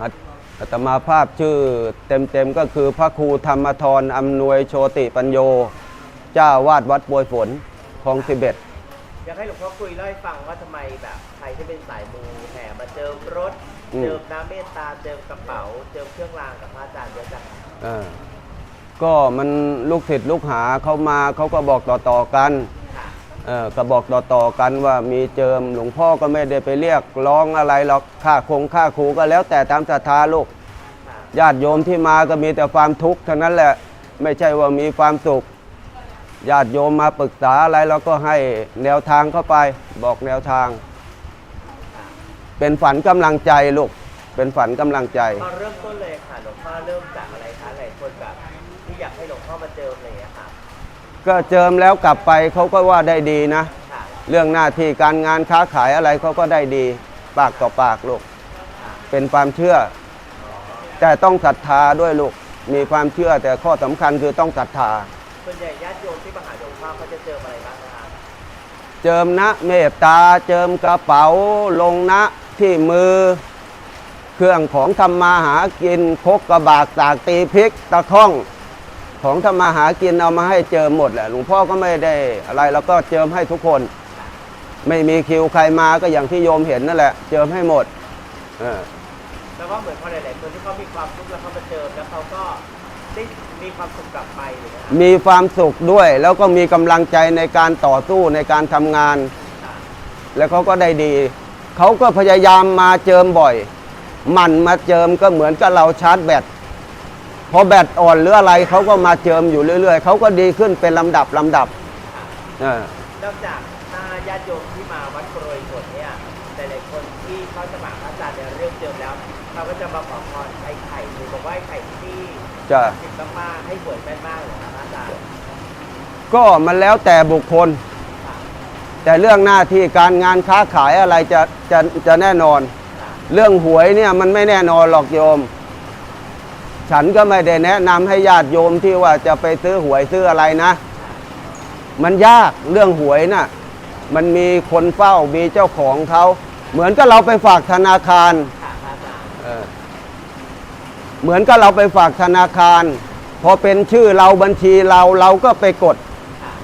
อาอาตมาภาพชื่อเต็มๆก็คือพระครูธรรมทรอำนวยโชติปัญโย เจ้าวาดวัดบวยฝนคลองสิบเอ็ดอยากให้หลวงพ่อคุยเล่าให้ฟังว่าทำไมแบบใครที่เป็นสายมูแห่มาเจิมรถอืมเจิมน้ำเมตตา เจิมกระเป๋า เจิมเครื่องรางกับพระอาจารย์เยอะจังอ่าก็มันลูกศิษย์ลูกหาเขามาเขาก็บอกต่อๆกันค่ะเออ ก็บอกต่อๆกันว่ามีเจิมหลวงพ่อก็ไม่ได้ไปเรียกร้องอะไรหรอกค่าคงค่าครูก็แล้วแต่ตามศรัทธาลูกญาติโยมที่มาก็มีแต่ความทุกข์เท่านั้นแหละไม่ใช่ว่ามีความสุขญาติโยมมาปรึกษาอะไรเราก็ให้แนวทางเข้าไปบอกแนวทาง เป็นฝันกำลังใจลูกเป็นฝันกำลังใจตอนเริ่มต้นเลยค่ะหลวงพ่อเริ่มจากอะไรคะหลายคนแบบที่อยากให้หลวงพ่อมาเจิมอะไรอย่างเงี้ยค่ะ ก็เจิมแล้วกลับไปเขาก็ว่าได้ดีนะ ค่ะเรื่องหน้าที่การงานค้าขายอะไรเขาก็ได้ดี ปากต่อปากลูกค่ะเป็นความเชื่อ แต่ต้องศรัทธาด้วยลูก มีความเชื่อแต่ข้อสำคัญคือต้องศรัทธา ส่วนใหญ่ญาติโยมที่มาหาหลวงพ่อเขาจะเจิมอะไรบ้างนะคะเจิมนะเมตตาเจิมกระเป๋าลงนะที่มือ เครื่องของทำมาหากินพกกระบากสากตีพริกตะข้อง ของทำมาหากินเอามาให้เจิมหมดแหละหลวงพ่อก็ไม่ได้อะไรแล้วก็เจิมให้ทุกคน ไม่มีคิวใครมาก็อย่างที่โยมเห็นนั่นแหละ เจิมให้หมดเออแล้วก็เหมือนพอหลายๆคนที่เขามีความทุกข์แล้วเขามาเจิมแล้วเขาก็ได้มีความสุขกลับไปหรือนะคะมีความสุขด้วย แล้วก็มีกำลังใจในการต่อสู้ในการทำงานค่ะแล้วเขาก็ได้ดี เขาก็พยายามมาเจิมบ่อยหมั่นมาเจิมก็เหมือนกับเราชาร์จแบตพ อแบตอ่อนหรืออะไรเขาก็มาเจิมอยู่เรื่อย ๆเขาก็ดีขึ้นเป็นลำดับลำดับเออนอกจากถ้าญาติโยมที่มาวัดโปรยฝนเนี่ยหลายๆคนที่เขาจะมาพระอาจารย์เนี่ยเริ่มเจิมแล้วเขาก็จะมาขอพรไอ้ไข่หรือบอกว่าไอ้ไข่ที่นี่จะสิบมากๆให้หวยแม่นมากเลยนะพระอาจารย์ก็มันแล้วแต่บุคคลค่ะแต่เรื่องหน้าที่การงานค้าขายอะไรจะจะจะแน่นอนค่ะเรื่องหวยเนี่ยมันไม่แน่นอนหรอกโยม ฉันก็ไม่ได้แนะนำให้ญาติโยมที่ว่าจะไปซื้อหวยซื้ออะไรนะ มันยากเรื่องหวยน่ะ มันมีคนเฝ้ามีเจ้าของเขา เหมือนกับเราไปฝากธนาคาร เหมือนกับเราไปฝากธนาคาร พอเป็นชื่อเราบัญชีเราเราก็ไปกด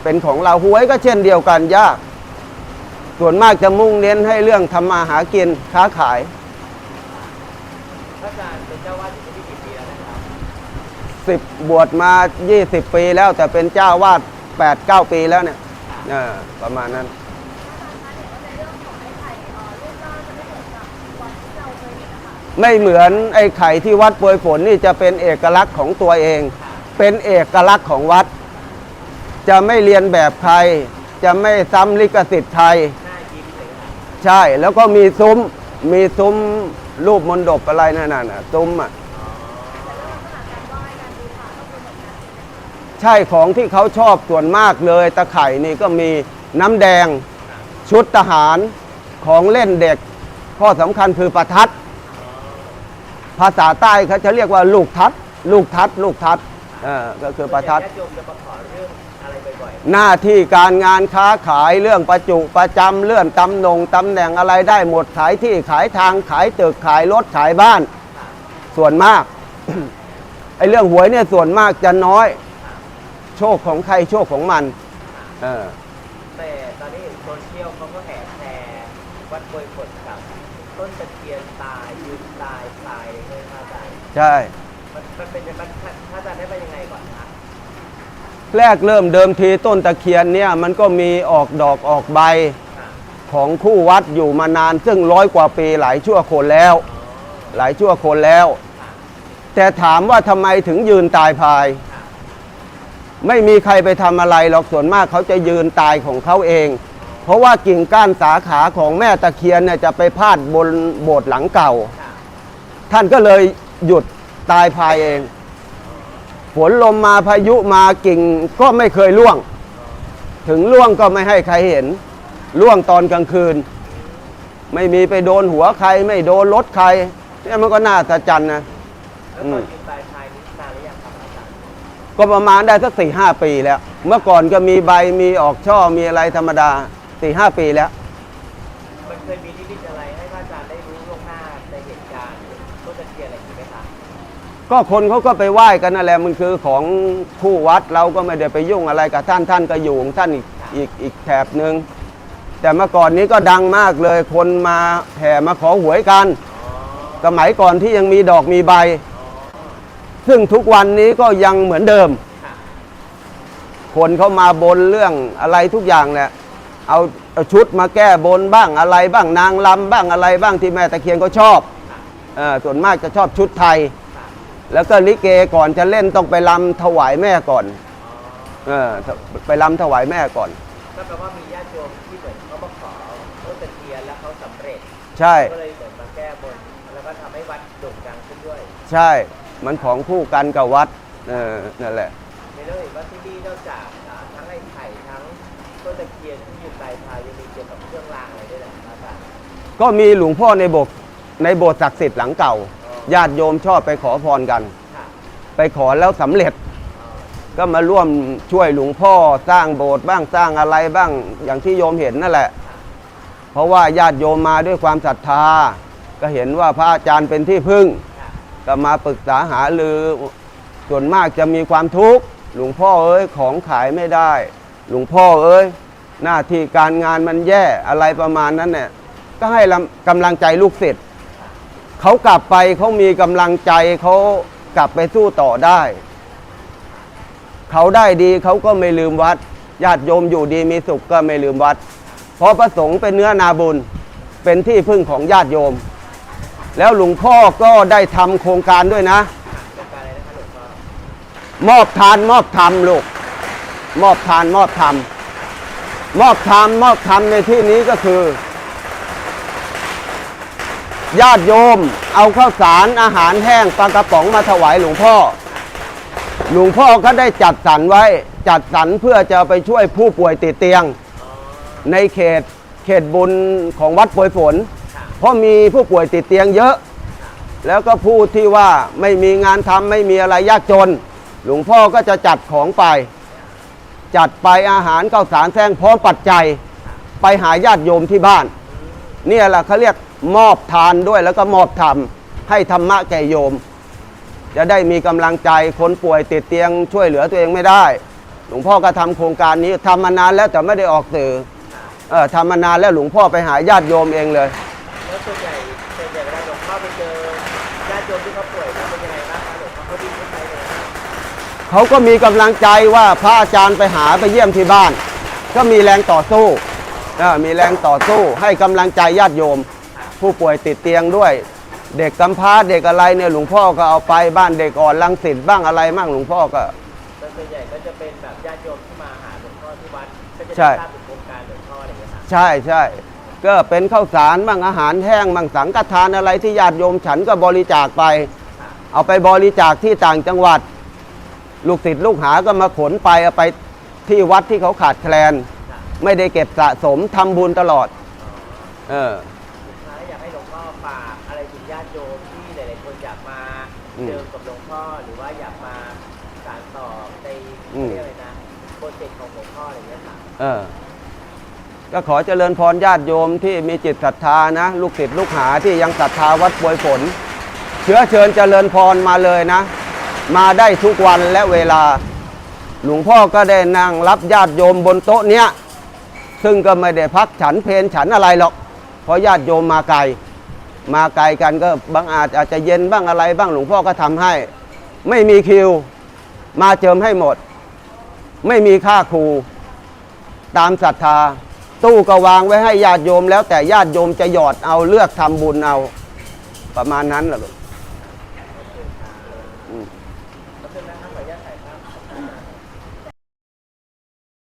เป็นของเราหวยก็เช่นเดียวกันยาก ส่วนมากจะมุ่งเน้นให้เรื่องทำมาหากินค้าขาย พระอาจารย์เป็นเจ้าวาดอยู่ที่นี่กี่ปีแล้วนะครับ สิบบวชมา 20 ปีแล้วแต่เป็นเจ้าวาด8 9 ปีแล้วเนี่ยเออประมาณนั้น ไม่เหมือนไอ้ไข่ที่วัดปวยฝนนี่จะเป็นเอกลักษณ์ของตัวเอง เป็นเอกลักษณ์ของวัด จะไม่เรียนแบบใคร จะไม่ซ้ำลิขสิทธิ์ไทยหน้ายิ้มเลยค่ะใช่แล้วก็มีซุ้มมีซุ้มรูปมนดบอะไรนั่นน่ะซุ้มอะ ใช่ของที่เขาชอบส่วนมากเลย ตะไคร่นี่ก็มีน้ำแดงชุดทหารของเล่นเด็ก ข้อสำคัญคือประทัด ภาษาใต้เขาจะเรียกว่าลูกทัด ลูกทัด ลูกทัดเออก็คือประทัด ญาติโยมจะมาขอเรื่องอะไรบ่อยหน้าที่การงานค้าขายเรื่องประจุประจำเลื่อนตำแหน่งตำแหน่งอะไรได้หมดขายที่ขายทางขายตึกขายรถขายบ้าน ส่วนมาก ไอ้เรื่องหวยเนี่ยส่วนมากจะน้อย โชคของใครโชคของมันเออๆแต่ตอนนี้เห็นโซเชียลเขาก็แห่แชร์วัดโปรยฝนกับ ต้นตะเคียนตายยืนตายตายเลยพระอาจารย์ใช่ มันมันเป็นยังไงมันพระอาจารย์ได้ไปยังไงก่อนคะแรกเริ่มเดิมทีต้นตะเคียนเนี่ยมันก็มีออกดอกออกใบค่ะของคู่วัดอยู่มานาน ซึ่งร้อยกว่าปีหลายชั่วคนแล้วหลายชั่วคนแล้ว แต่ถามว่าทำไมถึงยืนตายพาย ไม่มีใครไปทำอะไรหรอกส่วนมากเขาจะยืนตายของเขาเอง เพราะว่ากิ่งก้านสาขาของแม่ตะเคียนเนี่ยจะไปพาดบนโบสถ์หลังเก่า ท่านก็เลยหยุดตายพายเองฝนลมมาพายุมากิ่งก็ไม่เคยล่วง ถึงล่วงก็ไม่ให้ใครเห็น ล่วงตอนกลางคืน ไม่มีไปโดนหัวใคร ไม่โดนรถใครเนี่ยมันก็น่าสะใจนนะแล้วตอนยืนตาย ก็ประมาณได้สักสี่ห้าปีแล้ว เมื่อก่อนก็มีใบมีออกช่อมีอะไรธรรมดาสี่ห้าปีแล้ว มันเคยมีนิมิตอะไรให้พระอาจารย์ได้รู้ล่วงหน้าในเหตุการณ์ต้นตะเคียนคียนอะไรอย่างนี้ไหมคะก็คนเขาก็ไปไหว้กันนั่นแหละมันคือของคู่วัดเราก็ไม่ได้ไปยุ่งอะไรกับท่านท่านก็อยู่ของท่านอีกอีกอีกแถบหนึ่งแต่เมื่อก่อนนี้ก็ดังมากเลย คนมาแห่มาขอหวยกันอ๋อสมัยก่อนที่ยังมีดอกมีใบ ซึ่งทุกวันนี้ก็ยังเหมือนเดิมค่ะคนเขามาบนเรื่องอะไรทุกอย่างแหละเอาเอาชุดมาแก้บนบ้างอะไรบ้างนางลำบ้างอะไรบ้างที่แม่ตะเคียนก็ชอบค่ะเออส่วนมากจะชอบชุดไทยค่ะแล้วก็ลิเกก่อนจะเล่นต้องไปลำถวายแม่ก่อนอ๋อเออไปลำถวายแม่ก่อนก็แปลว่ามีญาติโยมที่เหมือนเขามาขอต้นตะเคียนแล้วเขาสำเร็จ ใช่ก็เลยเหมือนมาแก้บนแล้วก็ทำให้วัดโด่งดังขึ้นด้วย ใช่ มันของคู่กันกับวัดเออนั่นแหละในเรื่องเห็นว่าที่นี่นอกจากอ่าทั้งไอ้ไข่ทั้งต้นตะเคียนที่อยู่ปลายทางยังมีเกี่ยวกับเครื่องรางอะไรด้วยนะครับอาจารย์ก็มีหลวงพ่อในโบสถ์ในโบสถ์ศักดิ์สิทธิ์หลังเก่าญาติโยมชอบไปขอพรกัน ค่ะไปขอแล้วสำเร็จ อ๋อก็มาร่วมช่วยหลวงพ่อสร้างโบสถ์บ้างสร้างอะไรบ้างอย่างที่โยมเห็นนั่นแหละ เพราะว่าญาติโยมมาด้วยความศรัทธา ก็เห็นว่าพระอาจารย์เป็นที่พึ่ง ก็มาปรึกษาหารือ ส่วนมากจะมีความทุกข์หลวงพ่อเอ้ยของขายไม่ได้ หลวงพ่อเอ้ย หน้าที่การงานมันแย่อะไรประมาณนั้นเนี่ยก็ให้กำลังใจลูกศิษย์เขากลับไปเขามีกำลังใจเขากลับไปสู้ต่อได้ เขาได้ดีเขาก็ไม่ลืมวัดญาติโยมอยู่ดีมีสุขก็ไม่ลืมวัด เพราะพระสงฆ์เป็นเนื้อนาบุญเป็นที่พึ่งของญาติโยม แล้วหลวงพ่อก็ได้ทำโครงการด้วยนะโครงการอะไรนะหลวงพ่อมอบทานมอบธรรมลูก มอบทานมอบธรรม มอบธรรมมอบธรรมในที่นี้ก็คือ ญาติโยมเอาข้าวสารอาหารแห้งปลากระป๋องมาถวายหลวงพ่อ หลวงพ่อก็ได้จัดสรรไว้จัดสรรเพื่อจะไปช่วยผู้ป่วยติดเตียง ในเขตเขตบุญของวัดโปรยฝน เพราะมีผู้ป่วยติดเตียงเยอะ แล้วก็ผู้ที่ว่าไม่มีงานทำไม่มีอะไรยากจน หลวงพ่อก็จะจัดของไป จัดไปอาหารข้าวสารแซงพร้อมปัจจัย ไปหาญาติโยมที่บ้าน เนี่ยแหละเขาเรียกมอบทานด้วยแล้วก็มอบธรรมให้ธรรมะแก่โยม จะได้มีกำลังใจคนป่วยติดเตียงช่วยเหลือตัวเองไม่ได้ หลวงพ่อก็ทำโครงการนี้ทำมานานแล้วแต่ไม่ได้ออกสื่อออทำมานานแล้วหลวงพ่อไปหาญาติโยมเองเลย เขาก็มีกำลังใจว่าพระอาจารย์ไปหาไปเยี่ยมที่บ้าน ก็มีแรงต่อสู้เออมีแรงต่อสู้ให้กำลังใจญาติโยม ผู้ป่วยติดเตียงด้วย เด็กกำพร้าเด็กอะไรเนี่ยหลวงพ่อก็เอาไปบ้านเด็กอ่อนลังสิตบ้างอะไรบ้างหลวงพ่อก็แล้วส่วนใหญ่ก็จะเป็นแบบญาติโยมที่มาหาหลวงพ่อที่วัดก็จะใช่ได้ทราบถึงโครงการหลวงพ่ออะไรอย่างเงี้ยค่ะใช่ใช่ก็เป็นข้าวสารบ้างอาหารแห้งบ้างสังฆทานอะไรที่ญาติโยมฉันก็บริจาคไปค่ะเอาไปบริจาคที่ต่างจังหวัด ลูกศิษย์ลูกหาก็มาขนไปเอาไปที่วัดที่เขาขาดแคลนค่ะไม่ได้เก็บสะสมทำบุญตลอด เออสุดท้ายอยากให้หลวงพ่อฝากอะไรถึงญาติโยมที่หลาย ๆ คนอยากมาอืมเจอกับหลวงพ่อหรือว่าอยากมาสานต่อในอืมเรียกอะไรนะโปรเจกต์ของหลวงพ่ออะไรอย่างเงี้ยค่ะเออ ก็ขอเจริญพรญาติโยมที่มีจิตศรัทธานะ ลูกศิษย์ลูกหาที่ยังศรัทธาวัดปวยฝนเชื้อเชิญเจริญพรมาเลยนะ มาได้ทุกวันและเวลา หลวงพ่อก็ได้นั่งรับญาติโยมบนโต๊ะเนี้ยซึ่งก็ไม่ได้พักฉันเพนฉันอะไรหรอก เพราะญาติโยมมาไกล มาไกลกันก็บางอาจอาจจะเย็นบ้างอะไรบ้างหลวงพ่อก็ทำให้ ไม่มีคิวมาเจิมให้หมด ไม่มีค่าครูตามศรัทธา ตู้ก็วางไว้ให้ญาติโยมแล้วแต่ญาติโยมจะหยอดเอาเลือกทำบุญเอา ประมาณนั้นแหละลูก